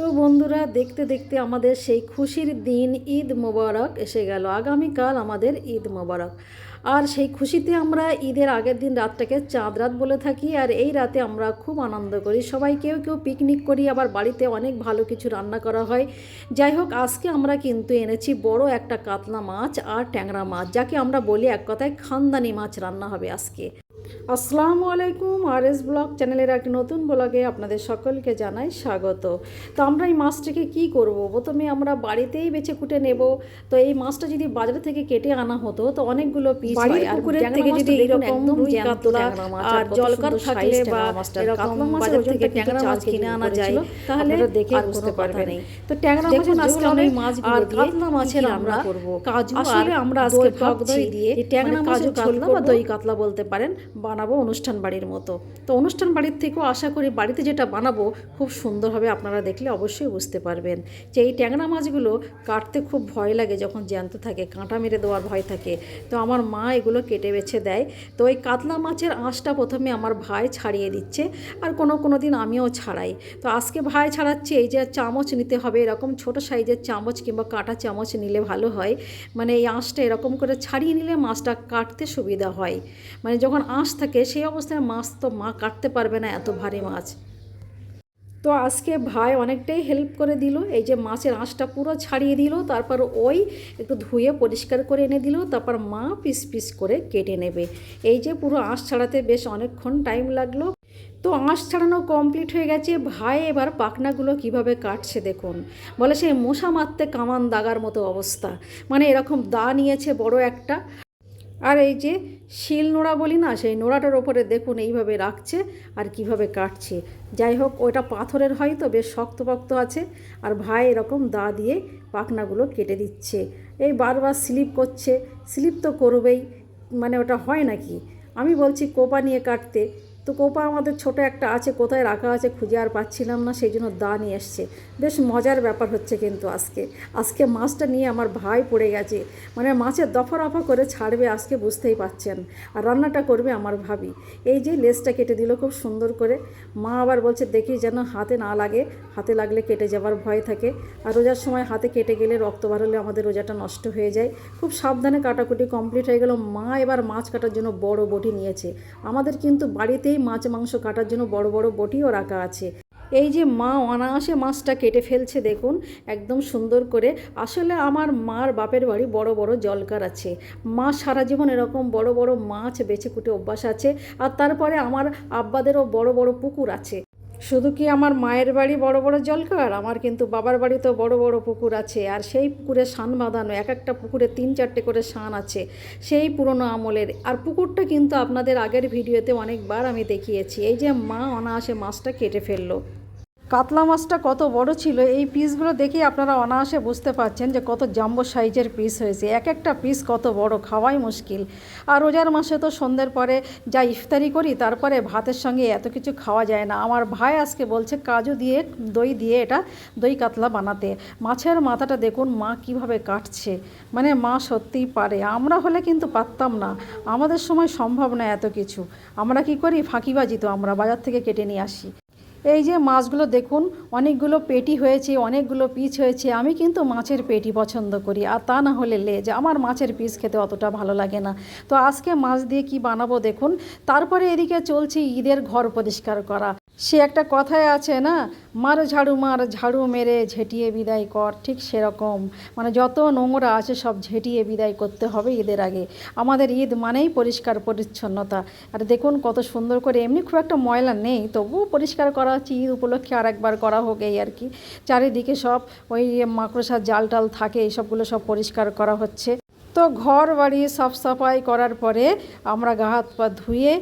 তো বন্ধুরা, দেখতে দেখতে আমাদের সেই খুশির দিন ঈদ মোবারক এসে গেল। আগামীকাল আমাদের ঈদ মোবারক। আর সেই খুশিতে আমরা ঈদের আগের দিন রাতটাকে চাঁদ রাত বলে থাকি। আর এই রাতে আমরা খুব আনন্দ করি। সবাই কেউ কেউ পিকনিক করি। আবার বাড়িতে অনেক ভালো কিছু রান্না করা হয়। যাই হোক, আজকে আমরা কিন্তু এনেছি বড় একটা কাতলা মাছ আর ট্যাংরা মাছ, যাকে আমরা বলি এক কথায় খানদানি মাছ রান্না হবে আজকে। আসসালামু আলাইকুম আর এস ব্লগ চ্যানেলের একটি নতুন ব্লগে আপনাদের সকলকে জানাই স্বাগত। তো আমরা এই মাছটাকে কি করব? প্রথমে আমরা বাড়িতেই বেছে কুটে নেব। তো এই মাছটা যদি বাজার থেকে কেটে আনা হতো তো অনেকগুলো পিস আর পুকুরের থেকে যদি এরকম রুই কাতলা আর জলকার থাকলে বা এরকম বাজার থেকে ট্যাংরা মাছ কিনে আনা যায়, তাহলে দেখে বুঝতে কোনো পারবেন। নেই। তো ট্যাংরা মাছের আজকে আমরা মাছগুলো আর কাতলা মাছের আমরা করব? কাজু আসলে আর আমরা আজকে ভাবছি দই দিয়ে ট্যাংরা মানে ঝোল কাতলা বা দই কাতলা বলতে পারেন। বানাবো অনুষ্ঠান বাড়ির মতো। তো অনুষ্ঠান বাড়ির থেকেও আশা করি বাড়িতে যেটা বানাবো খুব সুন্দরভাবে আপনারা দেখলে অবশ্যই বুঝতে পারবেন যে এই ট্যাংরা মাছগুলো কাটতে খুব ভয় লাগে যখন জ্যান্ত থাকে, কাঁটা মেরে দেওয়ার ভয় থাকে। তো আমার মা এগুলো কেটে বেছে দেয়। তো ওই কাতলা মাছের আঁশটা প্রথমে আমার ভাই ছাড়িয়ে দিচ্ছে আর কোনো কোনো দিন আমিও ছাড়াই। তো আজকে ভাই ছাড়াচ্ছে, এই যে চামচ নিতে হবে, এরকম ছোট সাইজের চামচ কিংবা কাঁটা চামচ নিলে ভালো হয়। মানে এই আঁশটা এরকম করে ছাড়িয়ে নিলে মাছটা কাটতে সুবিধা হয়। মানে যখন আঁশ থাকে, সেই অবস্থায় মাছ তো মা কাটতে পারবে না এত ভারী মাছ। তো আজকে ভাই অনেকটাই হেল্প করে দিল, এই যে মাছের আঁশটা পুরো ছাড়িয়ে দিল, তারপর ওই একটু ধুয়ে পরিষ্কার করে এনে দিল, তারপর মা পিস পিস করে কেটে নেবে। এই যে পুরো আঁশ ছাড়াতে বেশ অনেকক্ষণ টাইম লাগল। তো আঁশ ছাড়ানো কমপ্লিট হয়ে গেছে, ভাই এবার পাখনাগুলো কীভাবে কাটছে দেখুন। বলে সেই মশা মারতে কামান দাগার মতো অবস্থা। মানে এরকম দা নিয়েছে বড় একটা। আর এই যে শিল নোড়া বলি না, সেই নোড়াটার ওপরে দেখুন এইভাবে রাখছে আর কীভাবে কাটছে। যাই হোক ওটা পাথরের হয় তো, বেশ শক্তপক্ত আছে। আর ভাই এরকম দা দিয়ে পাখনাগুলো কেটে দিচ্ছে। এই বারবার স্লিপ করছে। স্লিপ তো করবেই মানে ওটা হয় নাকি? আমি বলছি কোপা নিয়ে কাটতে। তো কোপা, আমাদের ছোট একটা আছে, কোথায় রাখা আছে খুঁজে আর পাচ্ছিলাম না, সেই জন্য দা নিয়ে এসছে। বেশ মজার ব্যাপার হচ্ছে কিন্তু আজকে। আজকে মাছটা নিয়ে আমার ভাই পড়ে গেছে। মানে মাছের দফা রফা করে ছাড়বে, আজকে বুঝতেই পাচ্ছেন আর রান্নাটা করবে আমার ভাবি। এই যে লেজটা কেটে দিল খুব সুন্দর করে। মা আবার বলছে, দেখি যেন হাতে না লাগে। হাতে লাগলে কেটে যাবার ভয় থাকে। আর রোজার সময় হাতে কেটে গেলে রক্ত বার হলে আমাদের রোজাটা নষ্ট হয়ে যায়। খুব সাবধানে কাটাকুটি কমপ্লিট হয়ে গেল। মা এবার মাছ কাটার জন্য বড় বটি নিয়েছে। আমাদের কিন্তু বাড়িতেই মাছ মাংস কাটার জন্য বড় বড় বটিও রাখা আছে। এই যে মা অনায়াসে মাছটা কেটে ফেলছে দেখুন, একদম সুন্দর করে। আসলে আমার মার বাপের বাড়ি বড় বড় জলকার আছে। মা সারা জীবন এরকম বড় বড় মাছ বেছে কুটে অভ্যাস আছে, আর তারপরে আমার আব্বাদেরও বড় বড় পুকুর আছে। শুধু কি আমার মায়ের বাড়ি বড় বড় জলকার? আমার কিন্তু বাবার বাড়ি তো বড় বড় পুকুর আছে, আর সেই পুকুরে শান বাঁধানো, এক একটা পুকুরে তিন চারটে করে শান আছে, সেই পুরনো আমলের। আর পুকুরটা কিন্তু আপনাদের আগের ভিডিওতে অনেকবার আমি দেখিয়েছি। এই যে মা অনায়াসে মাছটা কেটে ফেলল। কাতলা মাছটা কত বড় ছিল? এই পিসগুলো দেখে আপনারা অনায়াসে বুঝতে পারছেন যে কত জাম্বো সাইজের পিস হয়েছে। এক একটা পিস কত বড়, খাওয়াই মুশকিল। আর রোজার মাসে তো সন্ধ্যের পরে যা ইফতারি করি, তারপরে ভাতের সঙ্গে এত কিছু খাওয়া যায় না। আমার ভাই আজকে বলছে, কাজু দিয়ে, দই দিয়ে এটা দই কাতলা বানাতে। মাছের মাথাটা দেখুন, মা কীভাবে কাটছে। মানে মা সত্যিই পারে। আমরা হলে কিন্তু পারতাম না। আমাদের সময় সম্ভব না এত কিছু। আমরা কি করি? ফাঁকিবাজি তো আমরা বাজার থেকে কেটে নিয়ে আসি। এই যে মাছগুলো দেখুন, অনেকগুলো পেটি হয়েছে, অনেকগুলো পিস হয়েছে। আমি কিন্তু মাছের পেটি পছন্দ করি, আর তা না হলে লেজ। আমার মাছের পিস খেতে অতটা ভালো লাগে না। তো আজকে মাছ দিয়ে কি বানাবো দেখুন। তারপরে এদিকে চলছে ঈদের ঘর পরিষ্কার করা। সে একটা কথায় আছে না, মার ঝাড়ু মার ঝাড়ু মেরে ঝেঁটিয়ে বিদায় কর। ঠিক সেরকম। মানে যত নোংরা আছে সব ঝেঁটিয়ে বিদায় করতে হবে ঈদের আগে। আমাদের ঈদ মানেই পরিষ্কার পরিচ্ছন্নতা। আর দেখুন কত সুন্দর করে, এমনি খুব একটা ময়লা নেই, তবুও পরিষ্কার করা হচ্ছে, ঈদ উপলক্ষে আর একবার করা হোক এই আর কি। চারিদিকে সব ওই মাকড়সার জাল টাল থাকে, এইসবগুলো সব পরিষ্কার করা হচ্ছে। তো ঘর বাড়ি সাফ সাফাই করার পরে আমরা গা হাত পা ধুয়ে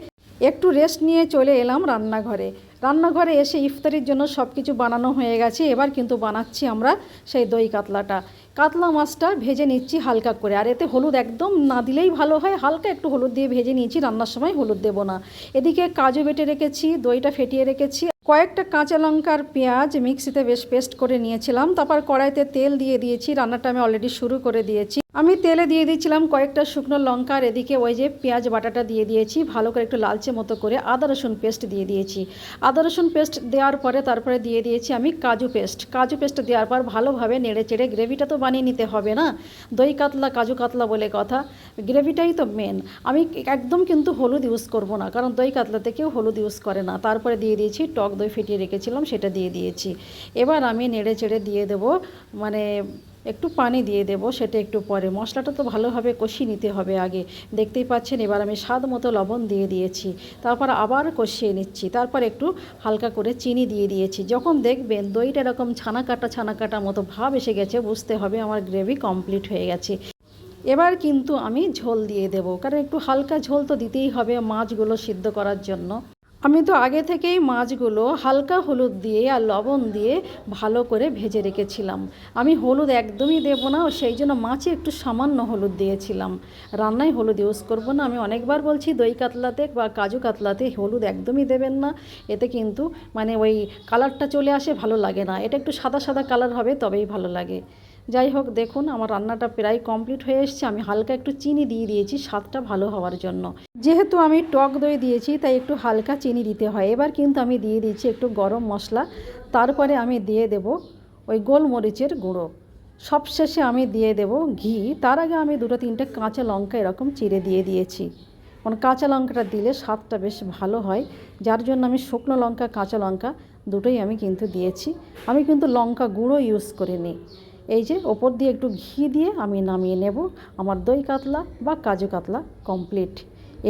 একটু রেস্ট নিয়ে চলে এলাম রান্নাঘরে। রান্নাঘরে এসে ইফতারির জন্য সব কিছু বানানো হয়ে গেছে। এবার কিন্তু বানাচ্ছি আমরা সেই দই কাতলাটা। কাতলা মাছটা ভেজে নিচ্ছি হালকা করে। আর এতে হলুদ একদম না দিলেই ভালো হয়। হালকা একটু হলুদ দিয়ে ভেজে নিয়েছি, রান্নার সময় হলুদ দেবো না। এদিকে কাজু বেটে রেখেছি, দইটা ফেটিয়ে রেখেছি। কয়েকটা কাঁচা লঙ্কার পেঁয়াজ মিক্সিতে বেশ পেস্ট করে নিয়েছিলাম। তারপর কড়াইতে তেল দিয়ে দিয়েছি। রান্নাটা আমি অলরেডি শুরু করে দিয়েছি। আমি তেলে দিয়ে দিয়েছিলাম কয়েকটা শুকনো লঙ্কা আর এদিকে ওই যে পেঁয়াজ বাটাটা দিয়ে দিয়েছি, ভালো করে একটু লালচে মতো করে আদা রসুন পেস্ট দিয়ে দিয়েছি। আদা রসুন পেস্ট দেওয়ার পরে তারপরে দিয়ে দিয়েছি আমি কাজু পেস্ট। কাজু পেস্ট দেওয়ার পর ভালোভাবে নেড়ে চেড়ে গ্রেভিটা তো বানিয়ে নিতে হবে না? দই কাতলা, কাজু কাতলা বলে কথা। গ্রেভিটাই তো মেন আমি একদম কিন্তু হলুদ ইউজ করব না, কারণ দই কাতলাতে কেউ হলুদ ইউজ করে না। তারপরে দিয়ে দিয়েছি টক দই ফেটিয়ে রেখেছিলাম, সেটা দিয়ে দিয়েছি। এবার আমি নেড়ে চেড়ে দিয়ে দেবো মানে একটু পানি দিয়ে দেব, সেটা একটু পরে। মশলাটা তো ভালোভাবে কষিয়ে নিতে হবে আগে। দেখতেই পাচ্ছেন, এবার আমি স্বাদ মতো লবণ দিয়ে দিয়েছি। তারপর আবার কষিয়ে নিচ্ছি। তারপর একটু হালকা করে চিনি দিয়ে দিয়েছি। যখন দেখবেন দইটা এরকম ছানা কাটা ছানা কাটা মতো ভাব এসে গেছে, বুঝতে হবে আমার গ্রেভি কমপ্লিট হয়ে গেছে। এবার কিন্তু আমি ঝোল দিয়ে দেব, কারণ একটু হালকা ঝোল তো দিতেই হবে মাছগুলো সিদ্ধ করার জন্য। আমি তো আগে থেকেই মাছগুলো হালকা হলুদ দিয়ে আর লবণ দিয়ে ভালো করে ভেজে রেখেছিলাম। আমি হলুদ একদমই দেবো না, সেই জন্য মাছে একটু সামান্য হলুদ দিয়েছিলাম। রান্নায় হলুদ ইউজ করব না, আমি অনেকবার বলছি দই কাতলাতে বা কাজু কাতলাতে হলুদ একদমই দেবেন না। এতে কিন্তু মানে ওই কালারটা চলে আসে, ভালো লাগে না। এটা একটু সাদা সাদা কালার হবে, তবেই ভালো লাগে। যাই হোক, দেখুন, আমার রান্নাটা প্রায় কমপ্লিট হয়ে এসছে। আমি হালকা একটু চিনি দিয়ে দিয়েছি, স্বাদটা ভালো হওয়ার জন্য। যেহেতু আমি টক দই দিয়েছি, তাই একটু হালকা চিনি দিতে হয়। এবার কিন্তু আমি দিয়ে দিয়েছি একটু গরম মশলা। তারপরে আমি দিয়ে দেব ওই গোলমরিচের গুঁড়ো। সবশেষে আমি দিয়ে দেব ঘি। তার আগে আমি দুটো তিনটে কাঁচা লঙ্কা এরকম চিড়ে দিয়ে দিয়েছি। কারণ কাঁচা লঙ্কাটা দিলে স্বাদটা বেশ ভালো হয়। যার জন্য আমি শুকনো লঙ্কা, কাঁচা লঙ্কা দুটোই আমি কিন্তু দিয়েছি। আমি কিন্তু লঙ্কা গুঁড়ো ইউজ করিনি। এই যে ওপর দিয়ে একটু ঘি দিয়ে আমি নামিয়ে নেব। আমার দই কাতলা বা কাজু কাতলা কমপ্লিট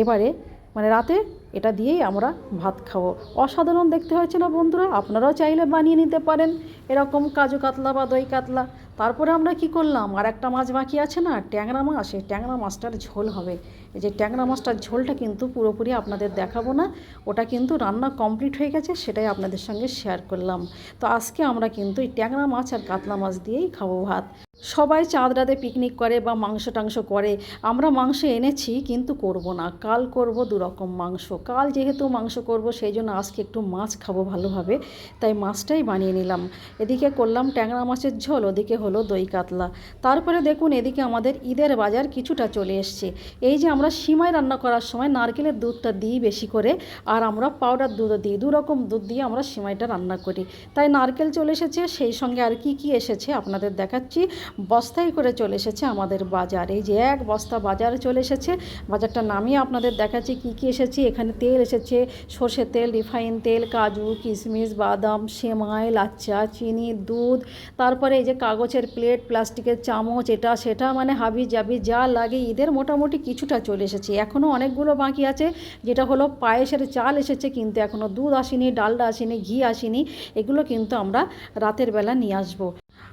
এবারে মানে রাতে এটা দিয়েই আমরা ভাত খাব। অসাধারণ দেখতে হয়েছে না বন্ধুরা? আপনারাও চাইলে বানিয়ে নিতে পারেন। এরকম কাজু কাতলা বা দই কাতলা। তারপরে আমরা কি করলাম? আর একটা মাছ বাকি আছে না? ট্যাংরা মাছ। সেই ট্যাংরা মাছটার ঝোল হবে। এই যে ট্যাংরা মাছটার ঝোলটা কিন্তু পুরোপুরি আপনাদের দেখাবো না। ওটা কিন্তু রান্না কমপ্লিট হয়ে গেছে, সেটাই আপনাদের সঙ্গে শেয়ার করলাম। তো আজকে আমরা কিন্তু এই ট্যাংরা মাছ আর কাতলা মাছ দিয়েই খাব ভাত। সবাই চাঁদ রাতে পিকনিক করে বা মাংস টাংস করে। আমরা মাংস এনেছি কিন্তু করব না। কাল করব দুরকম মাংস। কাল যেহেতু মাংস করব, সেই জন্য আজকে একটু মাছ খাব ভালোভাবে। তাই মাছটাই বানিয়ে নিলাম। এদিকে করলাম ট্যাংরা মাছের ঝোল, ওদিকে হলো দই কাতলা। তারপরে দেখুন এদিকে আমাদের ঈদের বাজার কিছুটা চলে এসছে। এই যে আমরা সিমাই রান্না করার সময় নারকেলের দুধটা দিই বেশি করে, আর আমরা পাউডার দুধও দিই। দু রকম দুধ দিয়ে আমরা সিমাইটা রান্না করি। তাই নারকেল চলে এসেছে, সেই সঙ্গে আর কি কি এসেছে আপনাদের দেখাচ্ছি। বস্তায় করে চলে এসেছে আমাদের বাজার। এই যে এক বস্তা বাজারে চলে এসেছে। বাজারটা নামিয়ে আপনাদের দেখাচ্ছি, কি কি এসেছে? এখানে তেল এসেছে, সর্ষের তেল, রিফাইন তেল, কাজু, কিশমিশ, বাদাম, সেমাই, লাচ্চা, চিনি, দুধ, তারপরে এই যে কাগজের প্লেট, প্লাস্টিকের চামচ, এটা, সেটা মানে হাবি জাবি যা লাগে ঈদের মোটামুটি কিছুটা চলে এসেছে। এখনও অনেকগুলো বাকি আছে, যেটা হলো পায়েসের চাল এসেছে, কিন্তু এখনও দুধ আসেনি, ডালডা আসেনি, ঘি আসেনি, এগুলো কিন্তু আমরা রাতের বেলা নিয়ে আসব।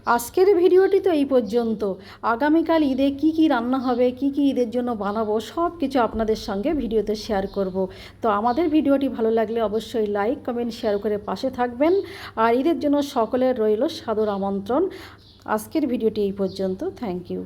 আজকের ভিডিওটি তো এই পর্যন্ত। আগামীকাল ঈদে কি কি রান্না হবে, কি কি ঈদের জন্য বানাবো, সব কিছু আপনাদের সঙ্গে ভিডিওতে শেয়ার করব। তো আমাদের ভিডিওটি ভালো লাগলে অবশ্যই লাইক, কমেন্ট, শেয়ার করে পাশে থাকবেন। আর ঈদের জন্য সকলের রইল সাদর আমন্ত্রণ। আজকের ভিডিওটি এই পর্যন্ত। Thank you.